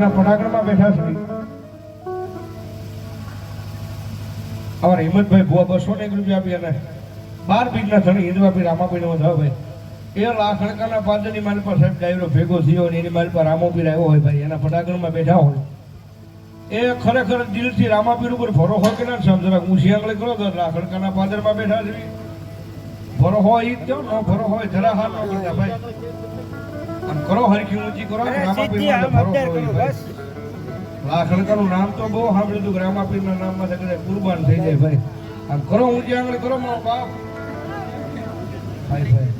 જેના પડાગણમાં બેઠા છે. અમારા હિંમતભાઈ ભુવા બસો ને એક રૂપિયા આપી અને બાર બીજના ધણી હિંદવા પી રામાપીને વધાવો ભાઈ એ લાખણકાના પાદરની મારી પર સાહેબ ડાયરો ભેગો થયો અને એની મારી પર રામોપીર આવ્યો હોય ભાઈ, એના પડાગણમાં બેઠા હોય. એ ખરેખર દિલથી રામાપીર ઉપર ભરો હોય કે ના સમજરા ઊંચી આંગળે કરો તો લાખણકાના પાદરમાં બેઠા છે. ભરો હોય ઈ જ ન ભરો હોય, જરા હાથ ન ભાઈ. કરો હરખી ઊંચી કરો આ લાખણકાનું નામ તો બહુ સાંભળ્યું હતું રામાપીરના નામમાં કદાચ કુરબાન થઈ જાય ભાઈ. આમ કરો ઊંચી આંગળી કરો મારો બાપ. ભાઈ ભાઈ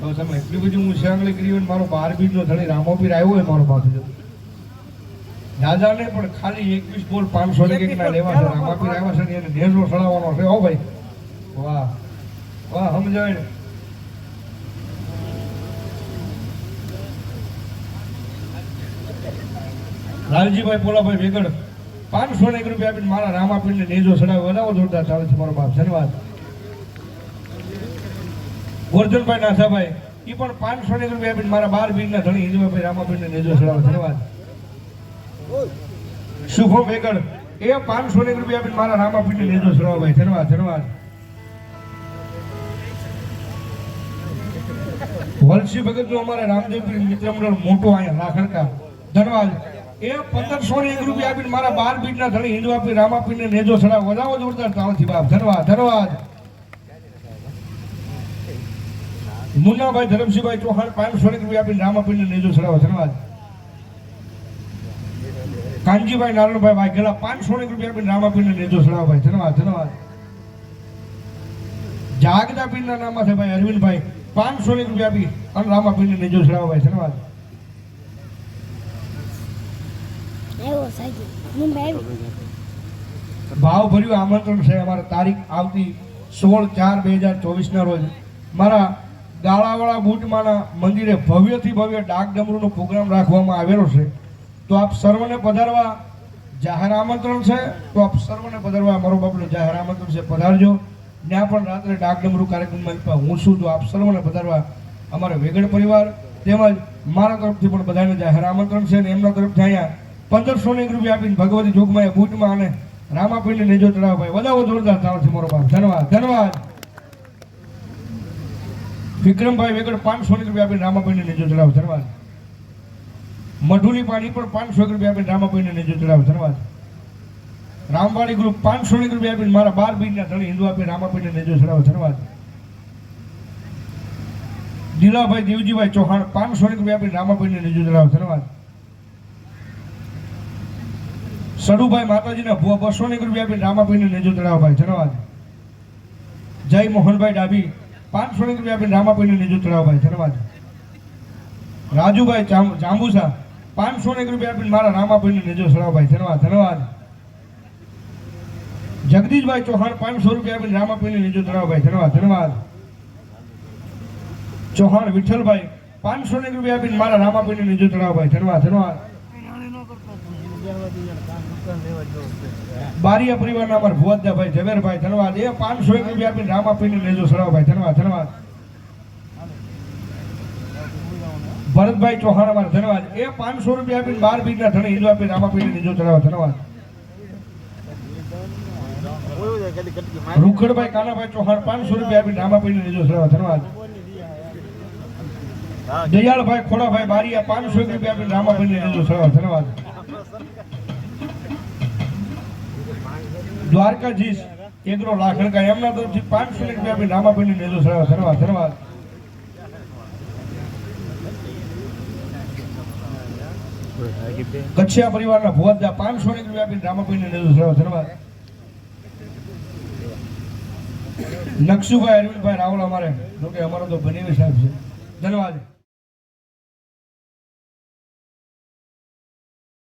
તો તમે એટલી બધી ઊંચી આંગળી કરી હોય મારો બાર બીજનો ધણી રામોપીર આવ્યો હોય મારો બાપ દાદા ને પણ ખાલી એકવીસ બોલ પાંચસો ને કંઈક ના લેવા છે રામાપીર આવ્યા છે ને એને નેઝો સળાવવાનો છે હો ભાઈ. વાહ. વાહ સમજાય ને. લાલજીભાઈ, પોલાભાઈ વેગડ પાંચસો ને એક રૂપિયા આપીને મારા રામાપીરને નેજો ચડાવ્યો. વધાવો જોરદાર ચાલે છે મારો બાપ. ધન્યવાદ. ગોરધનભાઈ નાથાભાઈ એ પણ પાંચસો ને એક રૂપિયા આપીને મારા બાર બીજના ધણી હિન્દુભાઈ રામાપીરને નેજો સડાવો ધન્યવાદ. શુભમ વેગડ એ પાંચસો ને એક રૂપિયા આપીને મારા રામાપીરને નેજો સડાવો ભાઈ. ધન્યવાદ ધન્યવાદ. વલસી ભગતનું અમારા રામદેવપીર મિત્ર મંડળ મોટો અહીંયા રાખણકા ધન્યવાદ. એ પંદરસો ને એક રૂપિયા આપીને મારા બાર બીટના ધણી હિન્દુ આપી રામાપીરને નેજો સડાવ વધાવો જોરદાર તાળથી બાપ. ધન્યવાદ ધન્યવાદ મુન્નાભાઈ, ધરમસિંહભાઈ ચૌહાણ, પાંચસો એક રૂપિયા આપીને રામાપીરને નેજો સડાવો. ધન્યવાદ કાનજીભાઈ, નારાયણભાઈ વાઘેલા પાંચસો એક રૂપિયા આપીને ને નેજો સડાવો ભાઈ. ધન્યવાદ ધન્યવાદ જાગદા પીરના નામમાં છે ભાઈ અરવિંદભાઈ. પાંચસો ને રૂપિયા આપી અને રામાપીરને નેજો સડાવો ભાઈ. ધન્યવાદ આવ્યો ભાવ ભર્યું આમંત્રણ છે અમારે તારીખ આવતી સોળ ચાર બે હજાર ચોવીસના રોજ. મારા ગાળાવાળા બુટમાના મંદિરે ભવ્યથી ભવ્ય ડાક ડમરૂનો પ્રોગ્રામ રાખવામાં આવેલો છે. તો આપ સર્વને પધારવા જાહેર આમંત્રણ છે, તો આપ સર્વને પધારવા મારો બાપનું જાહેર આમંત્રણ છે, પધારજો. ત્યાં પણ રાત્રે ડાક ડમરૂ કાર્યક્રમમાં હું છું, તો આપ સર્વને પધારવા અમારા વેગડ પરિવાર તેમજ મારા તરફથી પણ બધાને જાહેર આમંત્રણ છે અને એમના તરફથી અહીંયા પંદરસો ની રૂપિયા આપીને ભગવતી જોગમાં બૂટમાં અને રામાપીરને નેજો ચડાવો ભાઈ. વધાવો જોરદાર તાળથી મારો બાપ. ધન્યવાદ ધન્યવાદ. વિક્રમભાઈ વેગડ પાંચસો ની રૂપિયા આપીને રામાપીરને નેજો ચડાવો. ધન્યવાદ. મઢુલી પાણી પણ પાંચસો રૂપિયા આપીને રામાપીરને નેજો ચડાવો. ધન્યવાદ. રામવાડી ગ્રુપ પાંચસો ની રૂપિયા આપીને મારા બાર બીજના ધણી હિન્દુ આપી રામાપીરને નેજો ચડાવો. ધન્યવાદ. દિલાભાઈ દેવજીભાઈ ચૌહાણ પાંચસો ની રૂપિયા આપીને રામાપીરને નેજો ચડાવો. ધન્યવાદ. સડુભાઈ માતાજીના બસો ને રૂપિયા આપી રામાભાઈને નેજો તળાવ ભાઈ, ધન્યવાદ. જય મોહનભાઈ ડાભી પાંચસો ને રૂપિયા આપી રામાભાઈને નેજો ચડાવો ભાઈ, ધન્યવાદ. રાજુભાઈ જાંબુસા પાંચસો ને રૂપિયા આપીને મારા રામાભાઈને નેજો ચડાવો ભાઈ, ધન્યવાદ ધન્યવાદ. જગદીશભાઈ ચૌહાણ, પાંચસો રૂપિયા આપીને રામાભાઈને નેજો ચડાવો ભાઈ, ધન્યવાદ ધન્યવાદ. ચૌહાણ વિઠ્ઠલભાઈ પાંચસો ને રૂપિયા આપીને મારા રામાભાઈને નેજો ચડાવો ભાઈ, ધન્યવાદ ધન્યવાદ. બારિયા પરિવારના અમારા ભુવતદાભાઈ ઝવેરભાઈ, ધનવાદ. એ પાંચસો એક રૂપિયા આપીને રામાપીરને નેજો ચડાવો ભાઈ ધનવાદ ધનવાદ. ભરતભાઈ ચૌહાણ અમારા, ધનવાદ. એ પાંચસો રૂપિયા આપીને બાર બીજના હિંદુ આપીને રામ આપીને લેજો સરાવ ધનવાદ. રૂખડભાઈ, કાનાભાઈ ચૌહાણ પાંચસો રૂપિયા આપીને રામ આપીને લેજો સરાવ ધનવાદ. દયાળભાઈ ખોડાભાઈ બારીયા પાંચસો રૂપિયા આપીને રામાપીરને નેજો ચડાવો ધન્યવાદ દ્વારકાધીશ એકરો લાખણકા એમના તરફથી પાંચસો રૂપિયા આપીને રામાપીરને નેજો ચડાવો ધન્યવાદ ધન્યવાદ કચ્છિયા પરિવારના ભુવાદા પાંચસો રૂપિયા આપીને નેજો ચડાવો ધન્યવાદ નકશુભાઈ, અરવિંદભાઈ રાવલ અમારે, જોકે અમારો તો બનેવી સાહેબ છે. ધન્યવાદ.